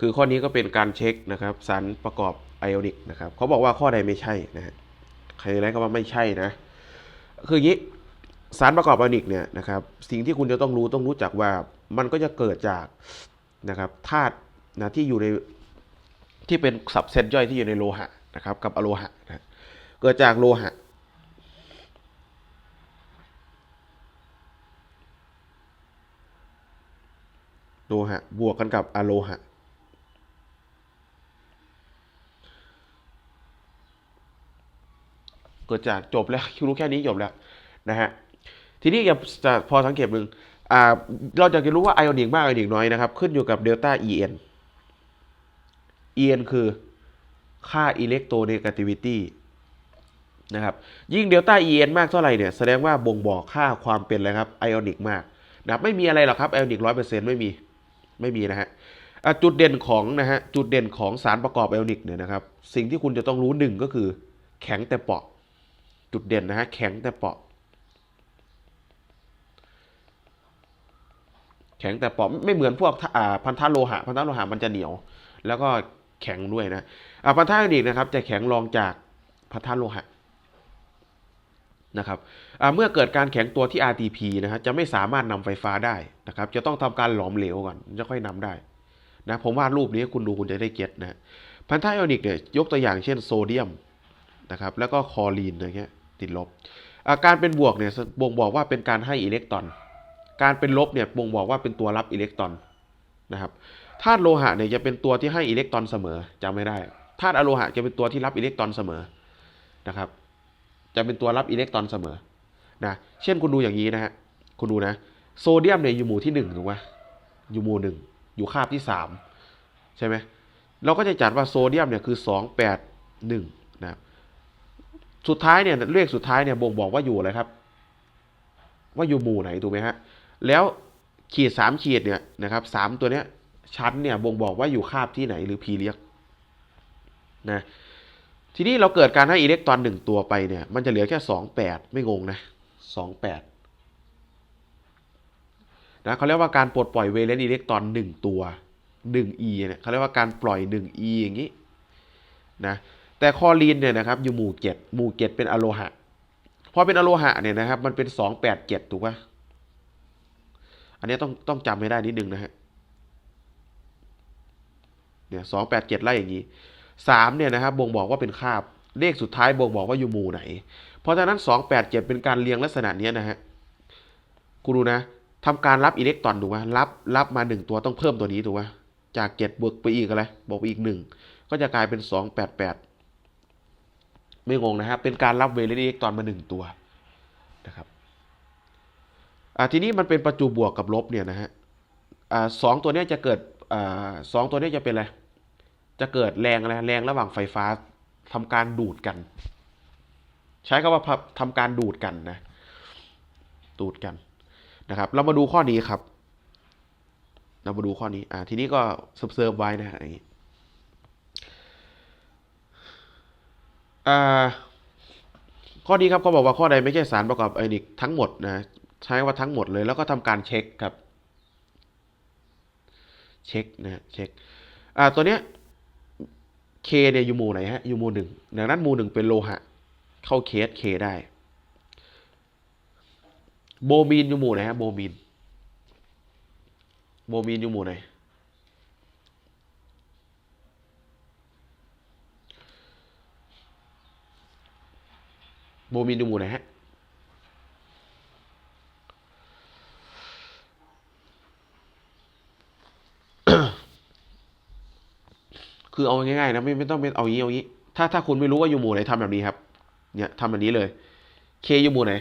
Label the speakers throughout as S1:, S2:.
S1: คือข้อนี้ก็เป็นการเช็คนะครับสารประกอบไอออนิกนะครับเขาบอกว่าข้อใดไม่ใช่นะฮะใครไรก็ว่าไม่ใช่นะคืออย่างนี้สารประกอบไอออนิกเนี่ยนะครับสิ่งที่คุณจะต้องรู้ต้องรู้จักว่ามันก็จะเกิดจากนะครับธาตุนะที่อยู่ในที่เป็นสับเซตย่อยที่อยู่ในโลหะนะครับกับอะโลหะนะเกิดจากโลหะโลหะบวกกันกับอะโลหะ เกิดจากจบแล้วคิดรู้แค่นี้จบแล้วนะฮะทีนี้จะพอสังเกตหนึ่งเราจะรู้ว่าไอออนิกมากไอออนิกน้อยนะครับ ขึ้นอยู่กับเดลต้า En En คือค่าอิเล็กโทรเนกาติวิตี้นะครับยิ่งเดลต้า En มากเท่าไหร่เนี่ยแสดงว่าบ่งบอกค่าความเป็นอะไรครับไอออนิกมากนะไม่มีอะไรหรอกครับไอออนิกร้อยเปอร์เซ็นต์ไม่มีไม่มีนะฮะจุดเด่นของนะฮะจุดเด่นของสารประกอบไอออนิกเนี่ยนะครับสิ่งที่คุณจะต้องรู้หนึ่งก็คือแข็งแต่เปราะ จุดเด่นนะฮะแข็งแต่เปราะ แข็งแต่เปราะไม่เหมือนพวกพันธะโลหะ พันธะโลหะมันจะเหนียว แล้วก็แข็งด้วยนะพันธะอดีกนะครับจะแข็งรองจากพันธะโลหะนะครับเมื่อเกิดการแข็งตัวที่ RTP นะฮะจะไม่สามารถนำไฟฟ้าได้นะครับ จะต้องทำการหลอมเหลวก่อนจะค่อยนำได้นะผมวาดรูปนี้คุณดูคุณจะได้เก็ตนะพันธะไอออนิกเนี่ยยกตัวอย่างเช่นโซเดียมนะครับแล้วก็คลอรีนอะไรเงี้ย ติดลบ อาการเป็นบวกเนี่ยบ่งบอกว่าเป็นการให้อิเล็กตรอน การเป็นลบเนี่ยบ่งบอกว่าเป็นตัวรับอิเล็กตรอนนะครับธาตุโลหะเนี่ยจะเป็นตัวที่ให้อิเล็กตรอนเสมอจำไม่ได้ธาตุอะโลหะจะเป็นตัวที่รับอิเล็กตรอนเสมอนะครับ จะเป็นตัวรับอิเล็กตรอนเสมอนะเช่นคุณดูอย่างนี้นะฮะคุณดูนะโซเดียมเนี่ยอยู่หมู่ที่หนึ่งถูกไหมอยู่หมู่หนึ่งอยู่คาบที่สามใช่ไหมเราก็จะจัดว่าโซเดียมเนี่ยคือสองแปดหนึ่งนะครับ สุดท้ายเนี่ยเลขสุดท้ายเนี่ยบ่งบอกว่าอยู่อะไรครับ ว่าอยู่หมู่ไหนถูกไหมฮะแล้วขีดสามขีดเนี่ยนะครับสามตัวเนี้ยชั้นเนี่ยบ่งบอกว่าอยู่คาบที่ไหนหรือพีเรียกนะทีนี้เราเกิดการให้อิเล็กตรอนหนึ่งตัวไปเนี่ยมันจะเหลือแค่สองแปดไม่งงนะสองแปดนะเขาเรียกว่าการปลดปล่อยเวเลนต์อิเล็กตรอนหนึ่งตัวหนึ่ง e เนี่ยเขาเรียกว่าการปล่อยหนึ่ง e อย่างนี้นะ แต่คลอรีนเนี่ยนะครับอยู่หมู่เจ็ดหมู่เจ็ดเป็นอะโลหะพอเป็นอะโลหะเนี่ยนะครับ มันเป็นสองแปดเจ็ดถูกปะอันนี้ต้องต้องจำให้ได้นิดนึงนะฮะเนี่ยสองแปดเจ็ดไล่อย่างนี้สามเนี่ยนะครับบ่งบอกว่าเป็นคาบ เลขสุดท้ายบ่งบอกว่าอยู่หมู่ไหน เพราะฉะนั้นสองแปดเจ็ดเป็นการเรียงลักษณะนี้นะฮะกูดูนะทำการรับอิเล็กตรอนถูกไหมรับรับมาหนึ่งตัวต้องเพิ่มตัวนี้ถูกไหมจากเจ็ดบวกไปอีกอะไรบวกไปอีกหนึ่งก็จะกลายเป็นสองแปดแปด ไม่งงนะครับ เป็นการรับเวเลนอิเล็กตรอนมาหนึ่งตัวนะครับอ่าทีนี้มันเป็นประจุบวกกับลบเนี่ยนะฮะอ่าสองตัวนี้จะเกิดอ่าสองตัวนี้จะเป็นอะไร จะเกิดแรงอะไรแรงระหว่างไฟฟ้าทำการดูดกัน ใช้คำว่าทำการดูดกันนะดูดกันนะครับ เรามาดูข้อนี้ครับ เรามาดูข้อนี้ อ่า ทีนี้ก็เซิร์ฟไว้นะฮะอย่างนี้ อ่า ข้อนี้ครับเขาบอกว่าข้อใดไม่ใช่สารประกอบไอนิกทั้งหมดนะใช้ว่าทั้งหมดเลยแล้วก็ทำการเช็คครับ เช็คนะเช็คอ่าตัวเนี้ย K เนี่ยอยู่หมู่ไหนฮะอยู่หมู่หนึ่งดังนั้นหมู่หนึ่งเป็นโลหะ เข้าเคส K ได้ โบมีนอยู่หมู่ไหนฮะโบมีนโบมีนอยู่หมู่ไหน บมีนอยู่หมู่ไหนฮะคือเอาง่ายๆนะไม่ไม่ต้องเป็นเอางี้เอางี้ ถ้าถ้าคุณไม่รู้ว่าอยู่หมู่ไหนทำแบบนี้ครับ เนี่ยทำแบบนี้เลย เคอยู่หมู่ไหน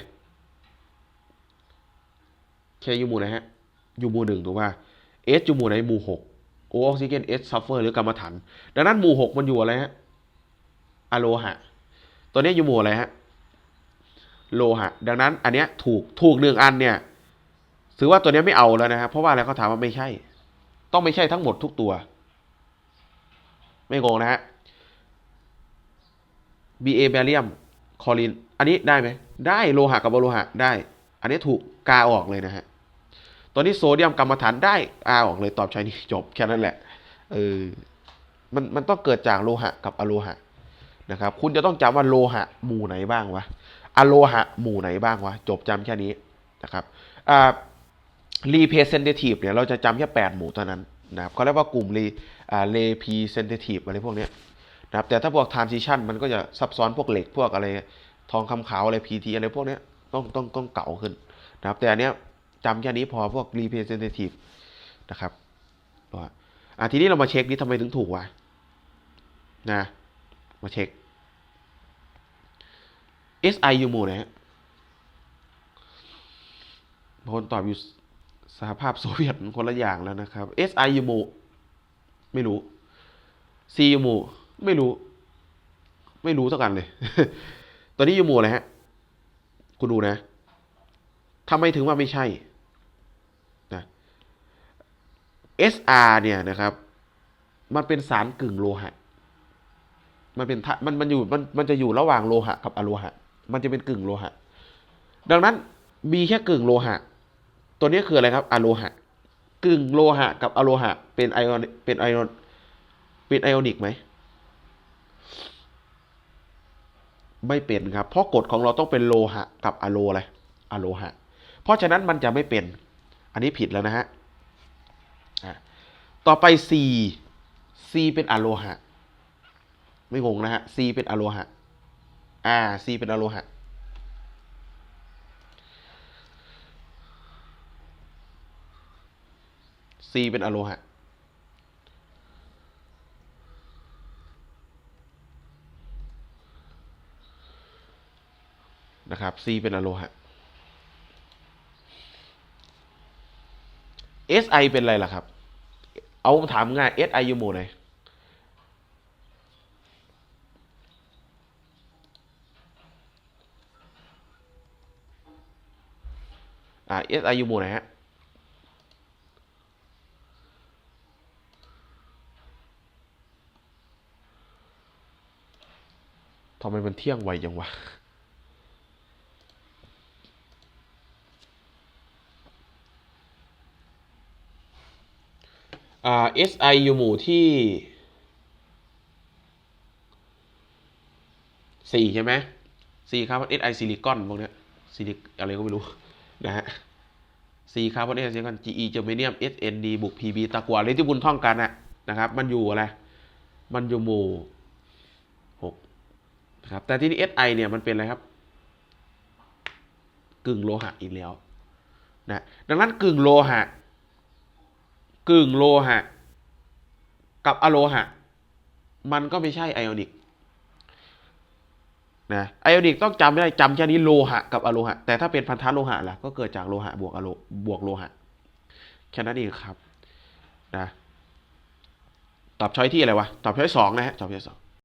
S1: เคอยู่หมู่ไหนฮะ อยู่หมู่หนึ่งถูกป่ะเอสอยู่หมู่ไหนหมู่หกโอออกซิเจนเอสซัฟเฟอร์หรือกรรมฐานดังนั้นหมู่หกมันอยู่อะไรฮะอะโลหะ ตัวนี้อยู่หมู่อะไรฮะ โลหะ ดังนั้นอันเนี้ยถูกถูกหนึ่งอันเนี่ยถือว่าตัวนี้ไม่เอาแล้วนะครับเพราะว่าอะไรเขาถามว่าไม่ใช่ ต้องไม่ใช่ทั้งหมดทุกตัว ไม่งงนะฮะ Ba แบเรียมคอลิน อันนี้ได้ไหม ได้โลหะกับโลหะได้ อันนี้ถูกกาออกเลยนะฮะตัวนี้โซเดียมกรรมฐานได้อาออกเลยตอบใช้นี่จบแค่นั้นแหละเออมันมันต้องเกิดจากโลหะกับอโลหะนะครับ คุณจะต้องจำว่าโลหะหมู่ไหนบ้างวะ อโลหะหมู่ไหนบ้างวะ จบจำแค่นี้นะครับอ่า representative เนี่ยเราจะจำแค่8หมู่เท่านั้นนะครับเขาเรียกว่ากลุ่ม re อ่า representative อะไรพวกเนี้ยนะครับแต่ถ้าพวก transition มันก็จะซับซ้อนพวกเหล็กพวกอะไรทองคำขาวอะไร PT อะไรพวกเนี้ยต้องต้องต้องเก่าขึ้นนะครับแต่อันเนี้ยจำแค่นี้พอพวก representative นะครับว่าอะทีนี้เรามาเช็คนี่ทำไมถึงถูกวะนะมาเช็ค SI อยู่หมู่ไหนฮะบางคนตอบอยู่สหภาพโซเวียตคนละอย่างแล้วนะครับ SI อยู่หมู่ไม่รู้ C อยู่หมู่ไม่รู้ ไม่รู้เท่ากันเลย ตอนนี้อยู่หมู่อะไรฮะ คุณดูนะทำไมถึงว่าไม่ใช่นะ SR เนี่ยนะครับ มันเป็นสารกึ่งโลหะ มันเป็นมันมันอยู่มันมันจะอยู่ระหว่างโลหะกับอะโลหะ มันจะเป็นกึ่งโลหะ ดังนั้นมีแค่กึ่งโลหะ ตัวนี้คืออะไรครับอะโลหะ กึ่งโลหะกับอะโลหะ เป็นไอออนเป็นไอออนเป็นไอออนิกไหมไม่เป็นครับ เพราะกฎของเราต้องเป็นโลหะกับอะโลอะไรอะโลหะ เพราะฉะนั้นมันจะไม่เป็น อันนี้ผิดแล้วนะฮะ ต่อไป C C เป็นอะโลหะ ไม่งงนะฮะ C เป็นอะโลหะ อ่า C เป็นอะโลหะ C เป็นอะโลหะ นะครับ C เป็นอะโลหะ SI เป็นอะไรล่ะครับ เอาถามง่าย SI อยู่หมู่ไหน อ่า SI อยู่หมู่ไหนฮะทำไมมันเที่ยงไวจังวะอ่า SI อยู่หมู่ที่สี่ใช่ไหมสี่คร์บอน SI ซิลิคอนพวกเนี้ยซิลิอะไรก็ไม่รู้ นะฮะสี่คาร์บอน SI ซิลิคอน GE เจอร์เมเนียม SND บุก PB ตะกั่วอะไรที่บุญท่องกันอะนะครับ มันอยู่อะไร มันอยู่หมู่หกนะครับ แต่ที่นี่ SI เนี่ยมันเป็นอะไรครับ กึ่งโลหะอีกแล้วนะดังนั้นกึ่งโลหะ กึ่งโลหะ กับอะโลหะ มันก็ไม่ใช่ไอออนิก นะไอออนิกต้องจำไม่ได้จำแค่นี้โลหะกับอะโลหะ แต่ถ้าเป็นพันธะโลหะล่ะก็เกิดจากโลหะบวกอะโลบวกโลหะแค่นั้นเองครับนะตอบช้อยที่อะไรวะตอบช้อยสองนะฮะตอบช้อยสอง